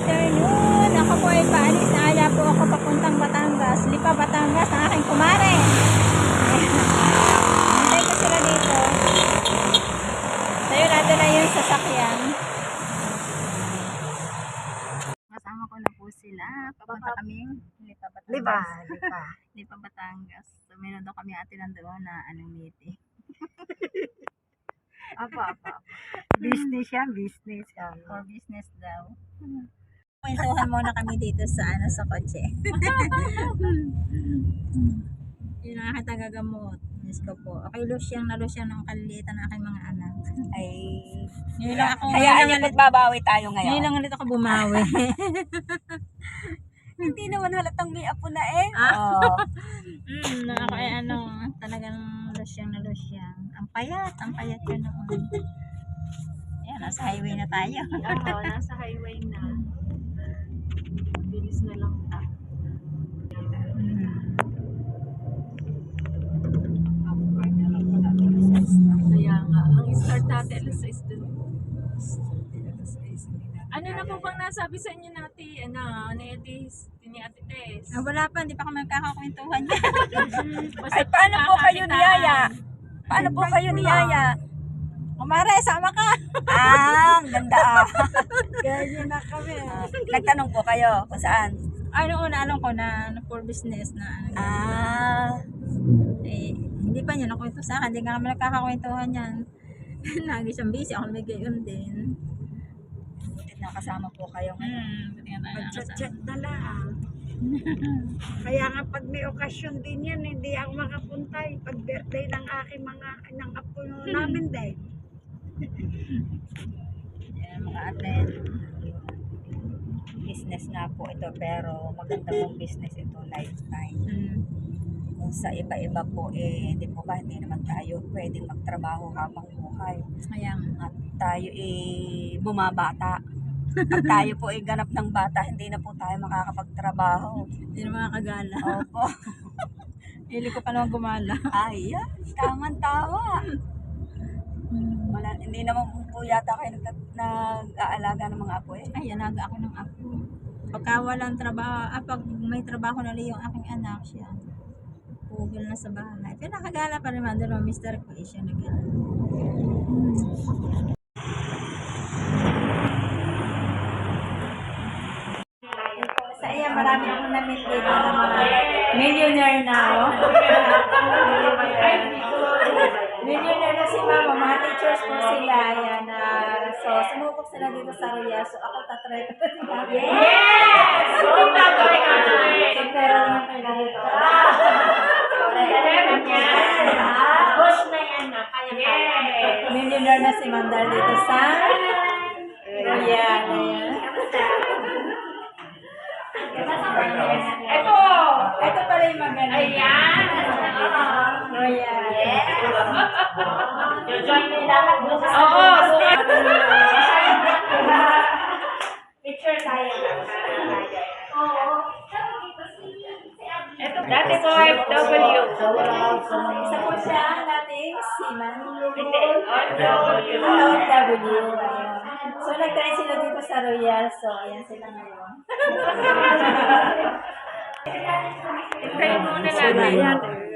afternoon. Ako po ay paalis na aya po ako papuntang Batangas. Lipa Batangas ang aking kumare. Hintay ko sila dito. Tayo natin na yung sasakyan. Kasama ko na po sila. Papunta kaming Lipa Batangas. Liba, liba. Lipa Batangas. So, meron daw kami ate nandoon na anong meeting. Apa, apa. Business yan, business yan. For business daw. Kwentuhan muna kami dito sa ano sa kotse. Yun ang aking tagagamot. Diyos ko po. Okay, losyang na losyang ng kalilitan ng aking mga anak. Ay, Ngayon lang ako, hayaan ngayon lang, tayo ngayon ngayon. lang ulit ako bumawi. Hindi naman halatang may apo na eh. Ah. Oo. mm, na ako ay ano, talagang losyang na losyang. Ang payat, ang payat ko noon. Ayan, nasa highway na tayo. Oo, nasa highway na. Bilis na lang ta. Kaya nga, ang start natin alas 6 dun. Ano na po bang nasabi sa inyo nati, ano, ni Ate, ni Ate Tess? Ah, wala pa, hindi pa kami magkakakwentuhan yan. Ay, paano po kayo pagkakakitaan. niyaya? Paano po kayo niyaya? Kumare, sama ka. Ah, ang ganda ah. Ganyan na kami. Ah, Nagtanong po kayo kung saan? ano una alam ko na, na for business na ano, Ah, eh, hindi pa niya nakwento sa akin, hindi nga kami nagkakakwentuhan yan. Lagi siyang busy, ako may gayon din. butit na kasama po kayo ngayon. Hmm, buti nga tayo nakasama. Chat-chat na lang. Kaya nga pag may okasyon din yan, hindi ako makapunta. eh. Pag birthday ng aking mga, ng apo namin din. Yan, mga ate. Business nga po ito pero maganda pong business ito lifetime. Hmm. Kung sa iba-iba po eh, hindi po ba hindi naman tayo pwedeng magtrabaho habang buhay. Kaya nga. At tayo eh bumabata. Pag tayo po eh ganap ng bata, hindi na po tayo makakapagtrabaho. Hindi na makakagala. Opo. Pili ko pa naman gumala. Ay, yan. Tama-tama. Wala, hindi naman po yata kayo nag- nag-aalaga ng mga apo eh. Ay, alaga ako ng apo. Pagka walang trabaho, ah, pag may trabaho na yung aking anak siya, pugil na sa bahay. Pero nakagala pa naman doon, Mr. ko, eh, siya nagala. Sa iya, marami akong na-meet dito ng mga millionaire na, oh. millionaire na si mama, teachers po sila, yan. ah, so, sumubok sila dito sa Royal, so ako tatry ko. Yes! So, pero lang kayo dito. Push na yan na, kaya kaya. Millionaire na si Mandar dito sa. Ayan. Ito! Ito pala yung maganda. Ayan! Royal. Join nila ako sa Oo! Picture tayo. Ito, dati ko FW. Isa po siya ang dating seaman. Hindi, OFW. OFW. Ayan. So, nagtry sila dito sa Royal. So, ayan sila ngayon. Kayo muna natin.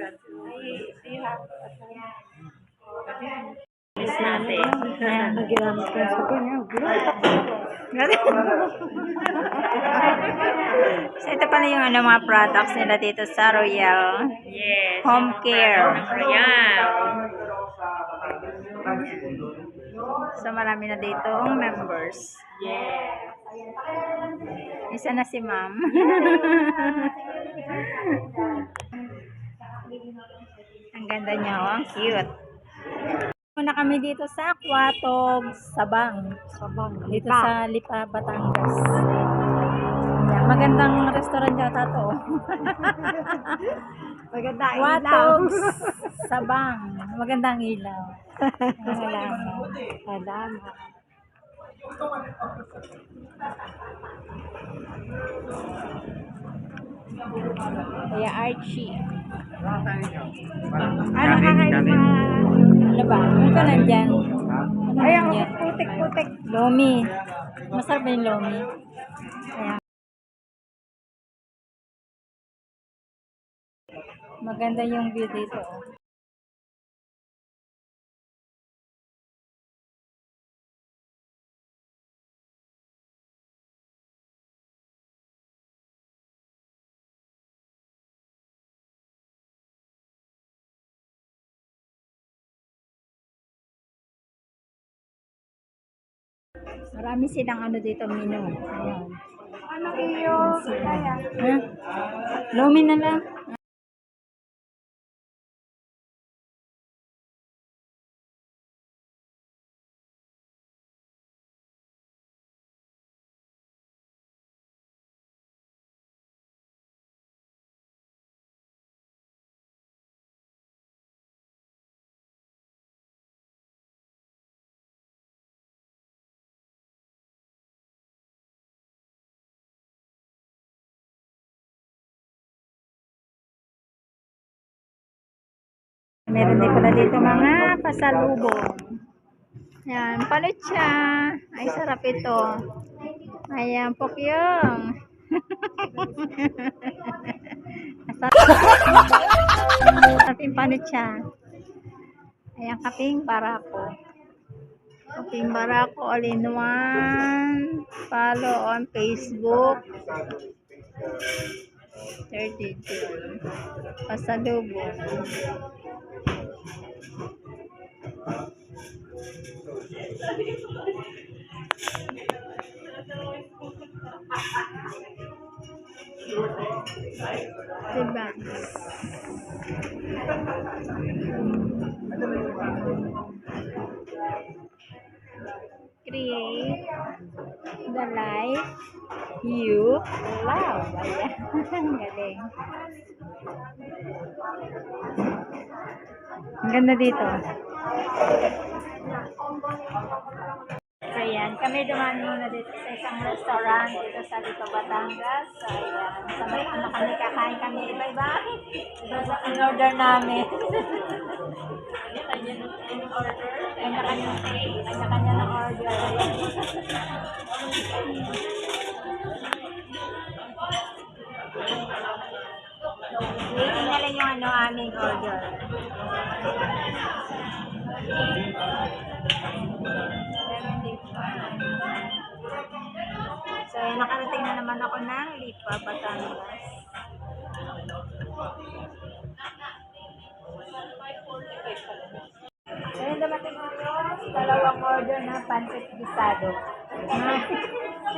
Alis natin. Nagilamit ka sa kanya. So, ito pala yung ano, mga products nila dito sa Royal. Yes. Home care. Ayan. So, marami na dito ang members. Yes. Isa na si ma'am. ang ganda niya, oh. Ang cute. Muna kami dito sa Quatog, Sabang. Sabang. Dito sa Lipa, Batangas. Yan, magandang restaurant yata to. Maganda ilaw. Quatog, Sabang. Magandang ilaw. Salamat. Salamat. Kaya Archie. Ano ka kayo mga... Ano ba? Ano ka nandyan? Ano Ay, ang putik-putik. Lomi. Masarap ba yung lomi? Ayan. Maganda yung view dito. Marami silang ano dito, menu. Ayan. Ano iyo? Kaya. Ha? Lomi na lang. Meron din pala dito mga pasalubong. Yan, palit siya. Ay, sarap ito. Ayan, pokyong. sarap yung palit siya. Ayan, kaping barako. Kaping barako, all in one. Follow on Facebook. 32. Pasalubong. Diba? Create the life you love. Ayan. Galing. Ang ganda dito. So, ayan. Kami dumaan muna dito sa isang restaurant dito sa Lito, Batangas. So, ayan. Sabay ano kami, kakain kami. Iba-iba. Iba-iba ang order namin. Kanya-kanya Kanya-kanya ng order. Waiting na lang ano aming order. So, yun, nakarating na naman ako ng Lipa, Batangas. So, yun, dumating ko yung dalawang order na pancit gisado.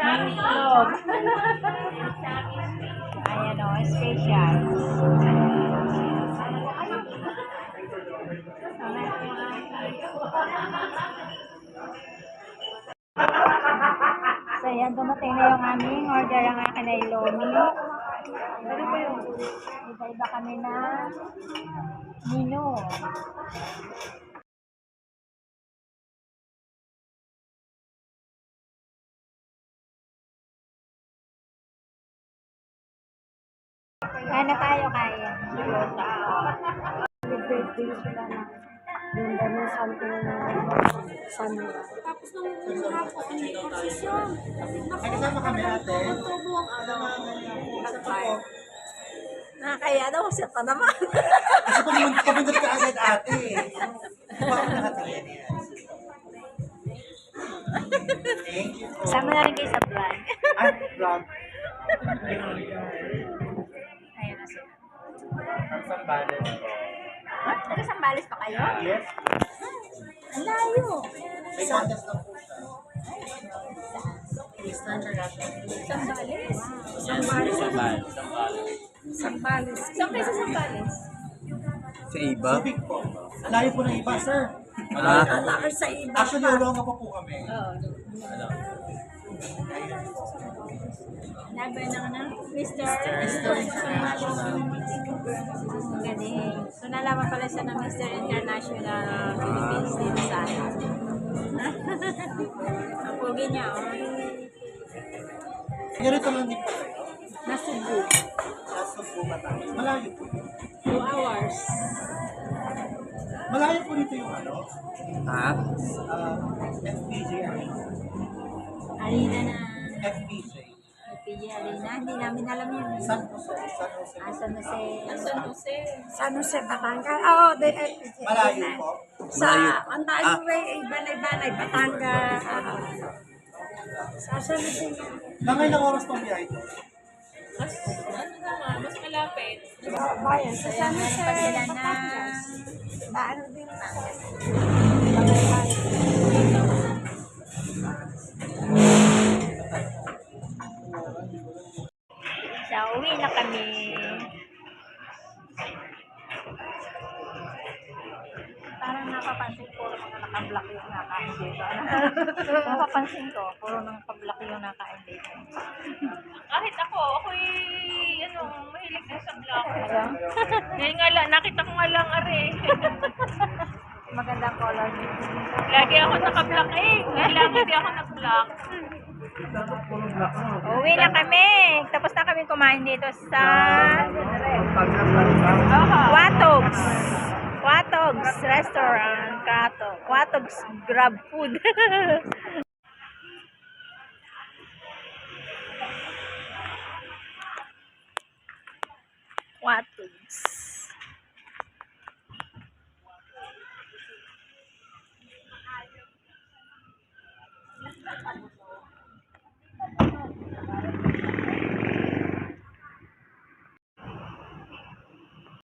Na itlog. Ayan o, special. So, yan, dumating na yung aming order ang akin ay lomi. Ano iba-iba kami na menu. Na tayo kaya. Birthday sila na. Doon kami something na Sunday. Tapos nung una po, yung posisyon? Ay, kasama kami ate. Tubo ang ano. Nakakaya daw, siya pa naman. Kasi pumunta pumunta ka agad ate. Bakit nakatingin yan? Thank you. Sama na rin kayo sa vlog. Ay, vlog. Ayun na sila. Ang Sambales. What? Taga Sambales pa kayo? Yes. Layo. May contest na po siya. Miss International. Sambales. Sambales. Sambales. Sambales. Saan kayo sa Sambales? Sa iba? Layo po ng iba, sir. Ah, Laki sa iba. Actually, ulonga pa po kami. Oo. Laban na na. Mr. Mr. Galing. So, nalaman pala siya ng Mr. International Philippines dito sa atin. Ang pogi niya, oh. Ganito lang din po kayo. Nasubo. Nasa po Batangas. Malayo po. Two hours. Malayo po dito yung ano, ha? uh, FPJ. Arena na. FPJ. PG Arena. Hindi namin alam yun. San Jose. San Jose. Ah, San Jose. San Jose. San Jose, Batangas. Oo, oh, de, eh, Malayo po. Sa Malayo. Ontario Way, Ibanay-Banay, Batangas. ah. sa San Jose. Mga ilang oras pang biyahe ito? Mas, ano naman, mas malapit. Bayan, sa San Meron Jose, pa sila na. Baano din sa sa uwi na kami. Nakablock yung nakain dito. napapansin ko, puro nakablock yung nakain dito. Kahit ako, ako'y, ano, mahilig din sa vlog. Ayun. Ngayon nga lang, nakita ko nga lang, are. Magandang color niyo. Lagi ako naka-block eh. Ngayon lang hindi ako nag-block. Uwi na kami. Tapos na kami kumain dito sa Watogs. Watogs Restaurant. Kato. Watogs Grab Food. Watogs.